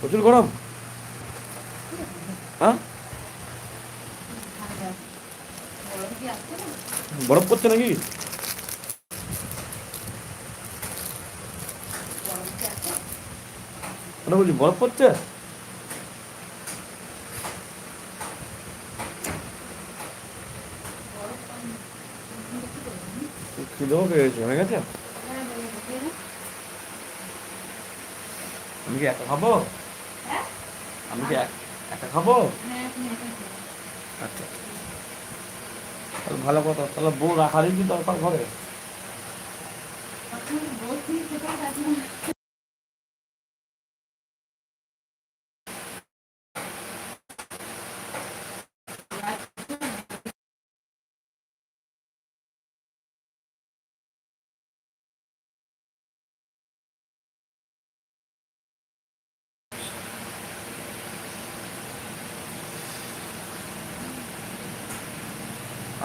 প্রচুর গরম। হ্যাঁ? বরফ পড়ছে নাকি? বলছি বরফ পড়ছে খিদেও পেয়েছে হয়ে গেছে? আমি কি একা খাব? আমি কি এক- খাব? আচ্ছা। তাহলে ভালো কথা, তাহলে বউ রাখারই কি দরকার ঘরে?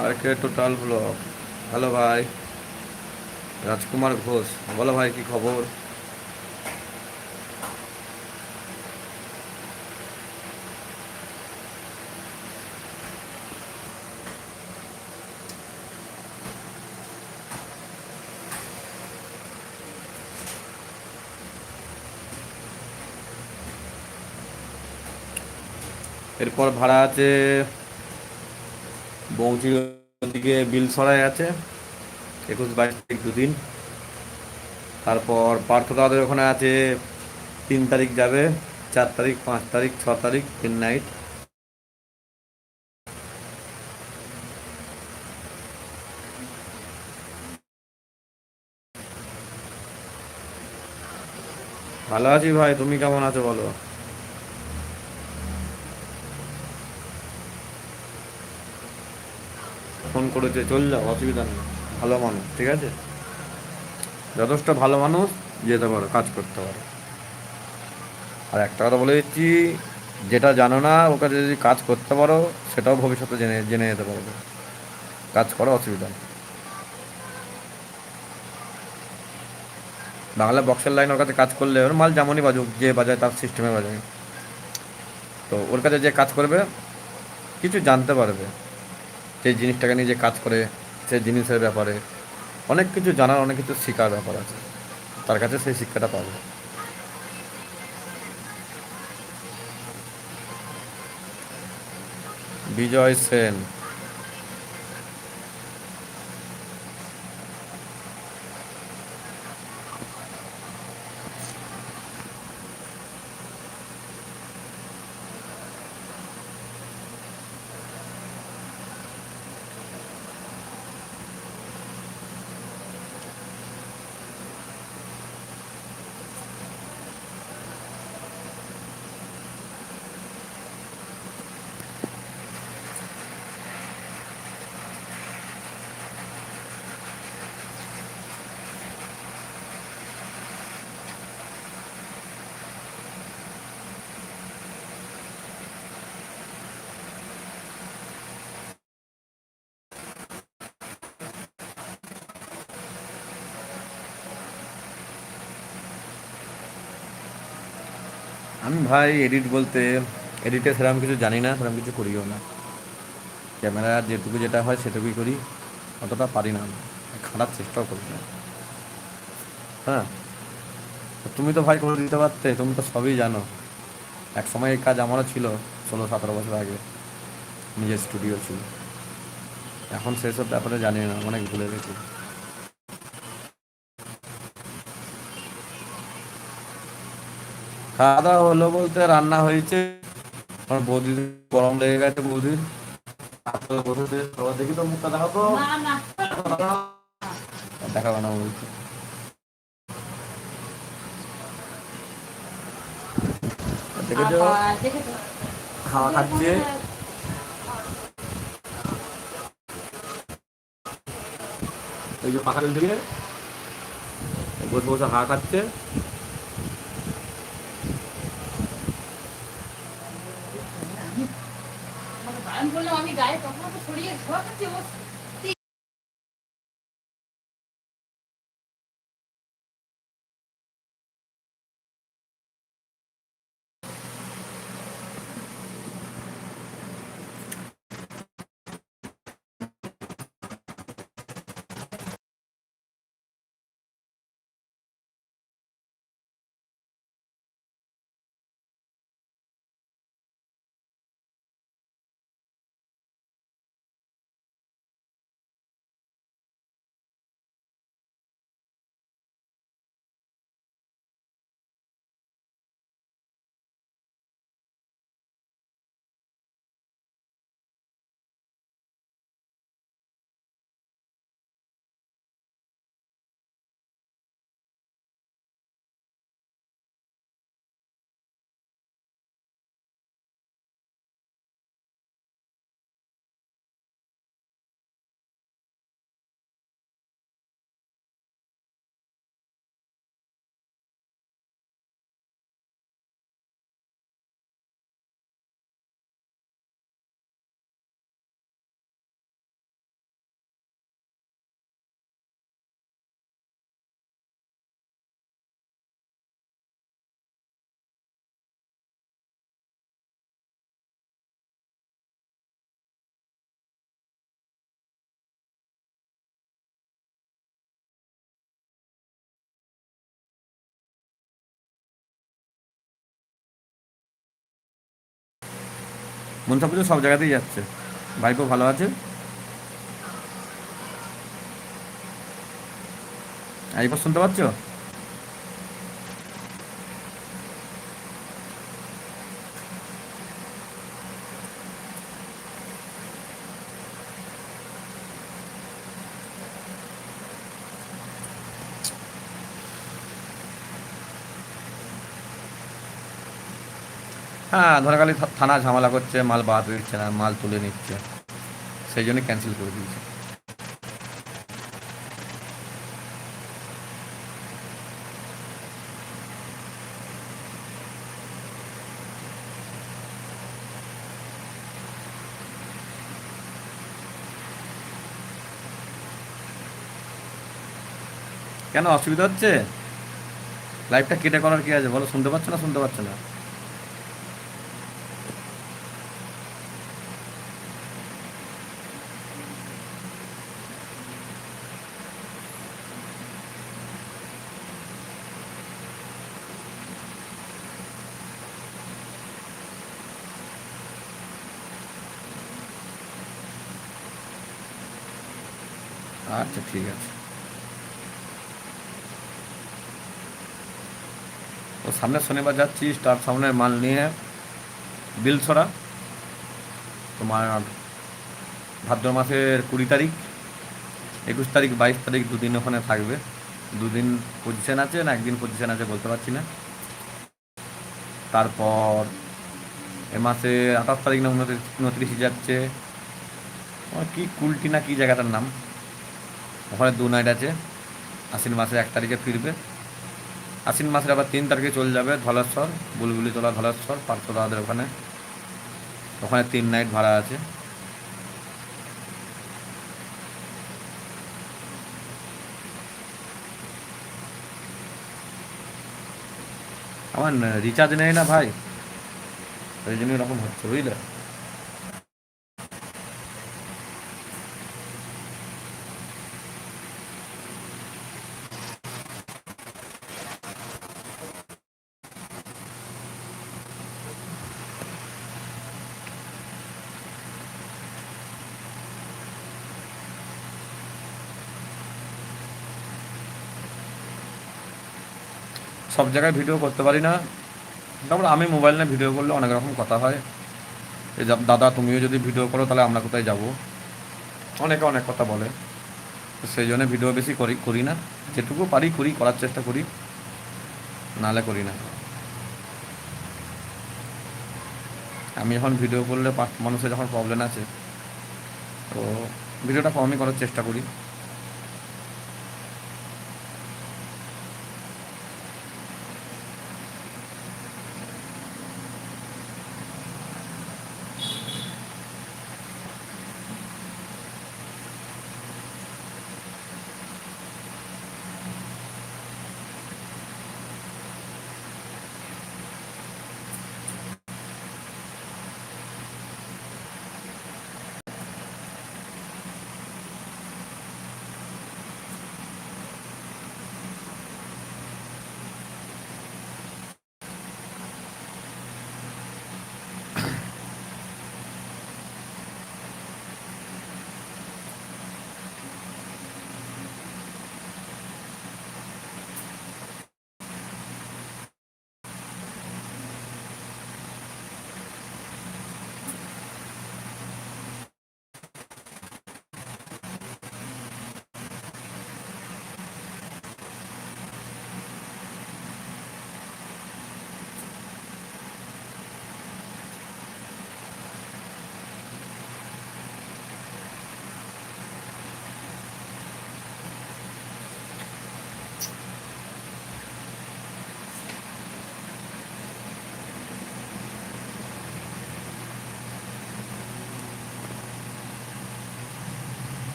আর কে টোটাল ব্লগ হ্যালো ভাই, রাজকুমার ঘোষ, বলো ভাই কি খবর? এরপর ভাড়া আছে বৌচির দিকে বিল সরাই আছে, একুশ বাইশ তারিখ দুদিন। তারপর পার্থ দাদের ওখানে আছে, তিন তারিখ যাবে, চার তারিখ, পাঁচ তারিখ, ছ তারিখ, তিন নাইট। ভালো আছি ভাই, তুমি কেমন আছো বলো? ফোন করেছে, চল যাও, অসুবিধা নেই। ভালো মানুষ, ঠিক আছে? যথেষ্ট ভালো মানুষ, যেতে পারো, কাজ করতে পারো। আর একটা কথা বলে দিচ্ছি, যেটা জানো না ওকে যদি কাজ করতে পারো, সেটাও ভবিষ্যতে জেনে জেনে যেতে পারবে। কাজ করো অসুবিধা নেই। বাংলা বক্সের লাইন ওর কাছে কাজ করলে ওর মাল যেমনই বাজুক, যে বাজায় তার সিস্টেমে বাজায়। তো ওর কাছে যে কাজ করবে, কিছু জানতে পারবে। সেই জিনিসটাকে নিয়ে যে কাজ করে সেই জিনিসের ব্যাপারে। অনেক কিছু জানার, অনেক কিছু শেখার ব্যাপার আছে। তার কাছে সেই শিক্ষাটা পাবে বিজয় সেন। আমি ভাই এডিট বলতে এডিটে সেরকম কিছু জানি না, সেরকম কিছু করিও না। ক্যামেরা যেটুকু যেটা হয় সেটুকুই করি, অতটা পারি না খারাপ চেষ্টাও করি না। হ্যাঁ? তুমি তো ভাই করে দিতে পারতে, তুমি তো সবই জানো। এক সময় এই কাজ আমারও ছিল, ষোলো সতেরো বছর আগে। নিজের স্টুডিও ছিল। এখন সেসব ব্যাপারে জানি না, অনেক ভুলে গেছি। খাওয়া দাওয়া হলো বলতে রান্না হয়েছে। আমার বৌদির গরম লেগে গেছে বৌদির। দেখি তো মুখটা দেখাবো দেখাবো না বলছি দেখেছ? খাওয়া খাচ্ছে। এই যে পাখাটা বসে বসে হাওয়া খাচ্ছে। আমি গায়ে তখন তো শরীরে ধোয়া খাচ্ছি ও। মনসা পুজো সব জায়গাতেই যাচ্ছে। ভাইপো ভালো আছে? আইপো শুনতে পাচ্ছ? হ্যাঁ ধরাকালি থানা ঝামেলা করছে, মাল বাদ দিচ্ছে না, মাল তুলে নিচ্ছে। সেই জন্য ক্যান্সেল করে দিয়েছে। কেন, অসুবিধা হচ্ছে? লাইভটা কেটে করার কি আছে? বলো, শুনতে পাচ্ছ না, শুনতে পাচ্ছ না? আচ্ছা ঠিক আছে। তো সামনে শনিবার যাচ্ছি স্টার সামনের মাল নিয়ে বিলছড়া। তোমার ভাদ্র মাসের কুড়ি তারিখ, একুশ তারিখ, বাইশ তারিখ দুদিন ওখানে থাকবে। দুদিন পজিশন আছে, না একদিন পজিশন আছে বলতে পারছি না। তারপর এ মাসে আঠাশ তারিখ না উনত্রিশ, উনত্রিশে যাচ্ছে। কি কুলটি না কি জায়গাটার নাম? ওখানে দু নাইট আছে। আশ্বিন মাসে এক তারিখে ফিরবে। আশ্বিন মাসের আবার তিন তারিখে চলে যাবে ধলেশ্বর, বুলবুলি তোলা ধলেশ্বর পার্থদাদের ওখানে। ওখানে তিন নাইট ভাড়া আছে। আমার রিচার্জ নেই না ভাই। ওই জন্য এরকম হচ্ছে, বুঝলে? সব জায়গায় ভিডিও করতে পারি না। তারপর আমি মোবাইল নিয়ে ভিডিও করলে অনেক রকম কথা হয়। যা- দাদা, তুমিও যদি ভিডিও করো, তাহলে আমরা কোথায় যাব? অনেকে অনেক কথা বলে। সেই জন্য ভিডিও বেশি করি করি না। যেটুকু পারি করি, করার চেষ্টা করি। নাহলে করি না। আমি যখন ভিডিও করলে মানুষের যখন প্রবলেম আছে, তো ভিডিওটা কমই করার চেষ্টা করি।